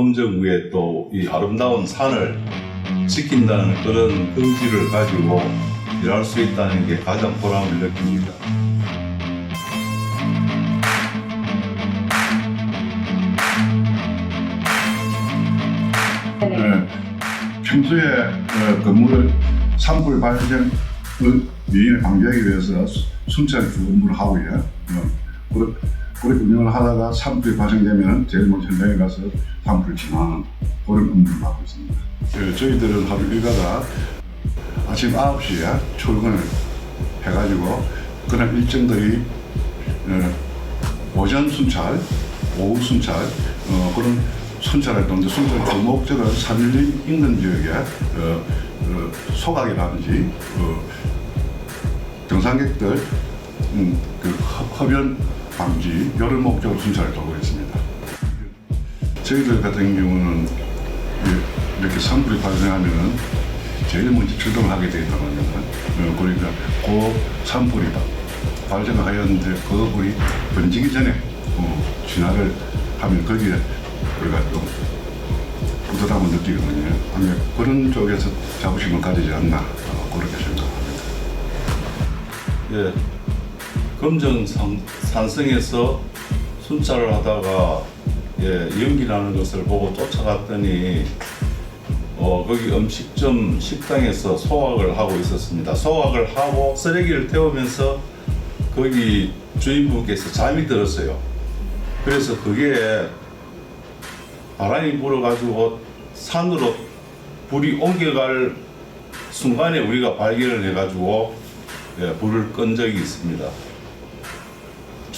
검정 위에 또 이 아름다운 산을 지킨다는 그런 의지를 가지고 일할 수 있다는 게 가장 보람을 느낍니다. 예, 평소에 어, 건물을 산불 발생 위인을 방지하기 위해서 수- 순찰 주 업무를 하고요. 어, 그렇- 그렇게 운영을 하다가 산불이 발생되면 제일 먼저 현장에 가서 산불을 진화하는 그런 업무를 맡고 있습니다. 예, 저희들은 하루 일과가 아침 9시에 출근을 해가지고 그런 일정들이 어, 오전 순찰, 오후 순찰 어, 그런 순찰 활동들 순찰 그 목적은 산림 인근 지역에 어, 어, 소각이라든지 어, 정상객들 음, 그 허- 흡연 방지 이런 목적으로 순찰을 하고 있습니다. 저희들 같은 경우는 이- 이렇게 산불이 발생하면은 제일 먼저 출동을 하게 되다 보면 어, 그러니까 그 산불이 발생하였는데 그 불이 번지기 전에 어, 진화를 하면 거기에 우리가 좀 뿌듯함을 느끼거든요. 그런 쪽에서 자부심을 가지지 않나 어, 그렇게 생각합니다. 예, 검정 산, 산성에서 순찰을 하다가 예, 연기 나는 것을 보고 쫓아갔더니 어, 거기 음식점 식당에서 소화를 하고 있었습니다. 소화를 하고 쓰레기를 태우면서 거기 주인분께서 잠이 들었어요. 그래서 그게 바람이 불어가지고 산으로 불이 옮겨갈 순간에 우리가 발견을 해가지고 예, 불을 끈 적이 있습니다.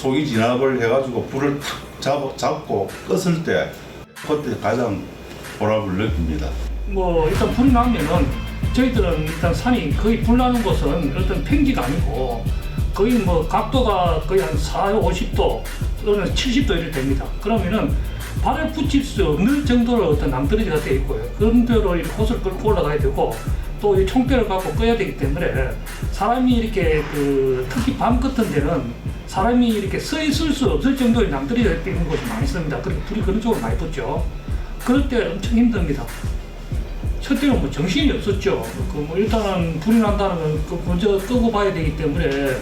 초기 진압을 해가지고 불을 탁 잡, 잡고 껐을 때 그때 가장 보람을 느낍니다. 뭐 일단 불이 나면은 저희들은 일단 산이 거의 불 나는 곳은 어떤 평지가 아니고 거의 뭐 각도가 거의 한 4, 50도 또는 70도 이렇게 됩니다. 그러면은 발을 붙일 수 없는 정도로 어떤 남들이가 되어 있고요. 그런 대로 이렇게 끌고 올라가야 되고 또 이 총대를 갖고 꺼야 되기 때문에 사람이 이렇게 그 특히 밤 같은 데는 사람이 이렇게 서 있을 수 없을 정도의 남들이 있는 곳이 많이 있습니다. 그리고 불이 그런 쪽으로 많이 붙죠. 그럴 때 엄청 힘듭니다. 첫째는 뭐 정신이 없었죠. 그 뭐 일단은 불이 난다는 건그 먼저 끄고 봐야 되기 때문에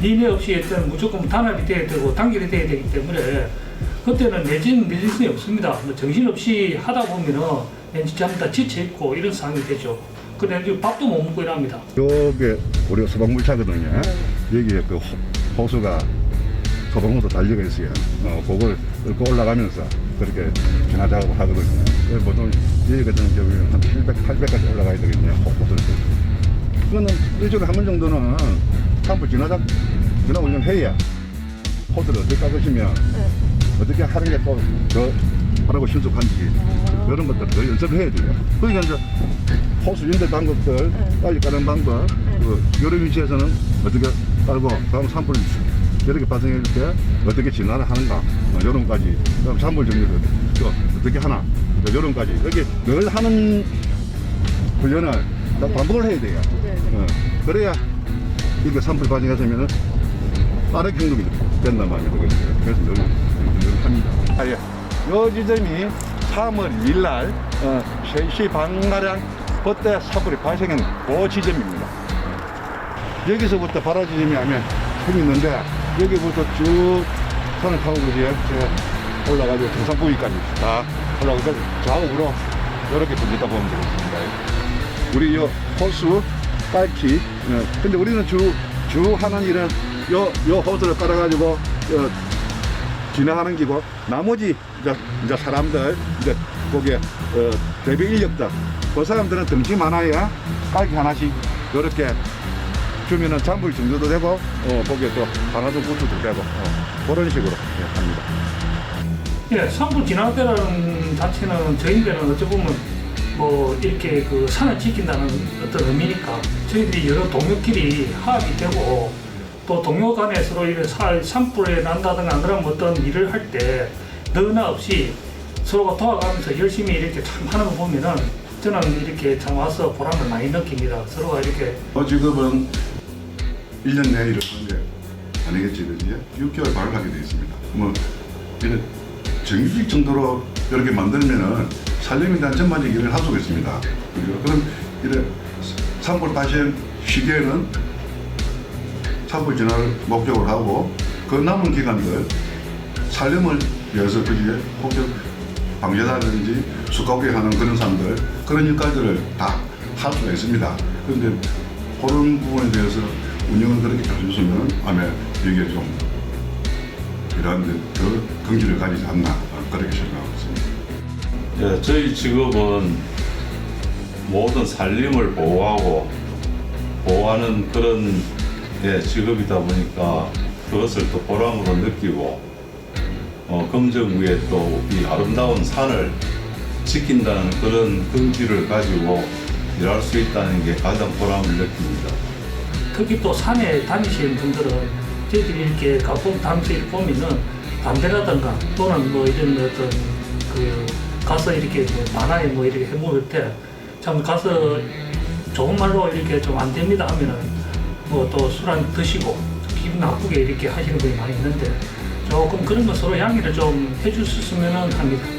니네 없이 일단 무조건 단합이 돼야 되고 단결이 돼야 되기 때문에 그때는 내진 내진성이 없습니다. 뭐 정신 없이 하다 보면은 그냥 진짜 다 지쳐 있고 이런 상황이 되죠. 근데 밥도 못 먹고 이럽니다. 요게 우리가 소방물차거든요. 여기에 그 호, 호수가 소방호수 달려가 있어요. 어, 그걸 끌고 올라가면서 그렇게 진화 작업을 하거든요. 그래서 보통 여기 같은 경우에는 한 700, 800까지 올라가야 되겠네요. 호- 호수를. 그거는 일주일에 한 번 정도는 산불 진화 작 진화 훈련 해야 호수를 어떻게 깎으시면 어떻게 하는 게 또 더 하라고 신속한지 그런 것들 더 연습을 해야 돼요. 그러니까 이제 호수 연대 방법들 빨리 까는 방법 그 여러 위치에서는 어떻게 깔고 다음 산불 이렇게 발생할 때 어떻게 진화를 하는가 어, 요런까지 그다음 산불 정리를 또 어떻게 하나 또 요런까지 이렇게 늘 하는 훈련을 다 반복을 해야 돼요. 어, 그래야 이게 산불 발생했으면은 빠르게 행동이 된단 말이에요. 그래서 늘, 늘 합니다. 아, 예. 요 지점이 3월 2일 날, 어, 3시 반가량 그때 산불이 발생한 그 지점입니다. 여기서부터 발화 지점이 하면 좀 있는데, 여기부터 쭉 산을 타고 그지요. 제가 올라가지고 정상 부위까지 다 올라가서 좌우로 이렇게 돌리다 보면 되겠습니다. 우리 요 호수 깔기. 어, 근데 우리는 주, 주 하는 일은 요, 요 호수를 깔아가지고, 요, 진행하는 기고, 나머지, 이제, 이제 사람들, 이제, 거기에, 어, 대비 인력들, 그 사람들은 덩치 많아야 깔기 하나씩, 요렇게 주면은 잠불 정도도 되고, 어, 거기에 또 하나도 구출도 되고, 어, 그런 식으로 예, 합니다. 예, 산불 진화대라는 자체는 저희들은 어찌 보면 뭐 이렇게 그 산을 지킨다는 어떤 의미니까 저희들이 여러 동료끼리 화합이 되고 또 동료 간에 서로 이런 사- 산불에 난다든가 안 그러면 어떤 일을 할 때 너나 없이 서로가 도와가면서 열심히 이렇게 참 하는 거 보면은 저는 이렇게 참 와서 보람을 많이 느낍니다. 서로가 이렇게 어, 지금은 1년 내에 이렇게 아니겠지, 그지? 6개월 발을 하게 되어 있습니다. 뭐, 이런 정규직 정도로 이렇게 만들면은 대한 전반적인 일을 할 수가 있습니다. 그죠? 그럼 이래 산불 다시 시기에는 산불 진화를 목적으로 하고 그 남은 기간들 살림을 위해서 그게 혹시 방제다든지 수가게 하는 그런 사람들 그런 일까지를 다 할 수가 있습니다. 그런데 그런 부분에 대해서 운영을 그렇게 잘 해줬으면 아마 이게 좀 이러한 데 더 긍지를 가지지 않나 어, 그렇게 생각하고 있습니다. 예, 저희 직업은 모든 살림을 보호하고 보호하는 그런 예, 직업이다 보니까 그것을 또 보람으로 느끼고 어, 검정 위에 또 이 아름다운 산을 지킨다는 그런 긍지를 가지고 일할 수 있다는 게 가장 보람을 느낍니다. 특히 또 산에 다니시는 분들은 저희들이 이렇게 가끔 담지를 보면은 담배라든가 또는 뭐 이런 어떤 그 가서 이렇게 뭐 만화에 뭐 이렇게 해먹을 때 참 가서 좋은 말로 이렇게 좀 안 됩니다 하면은 뭐 또 술 한 드시고 기분 나쁘게 이렇게 하시는 분이 많이 있는데 조금 그런 거 서로 양해를 좀 있으면 합니다.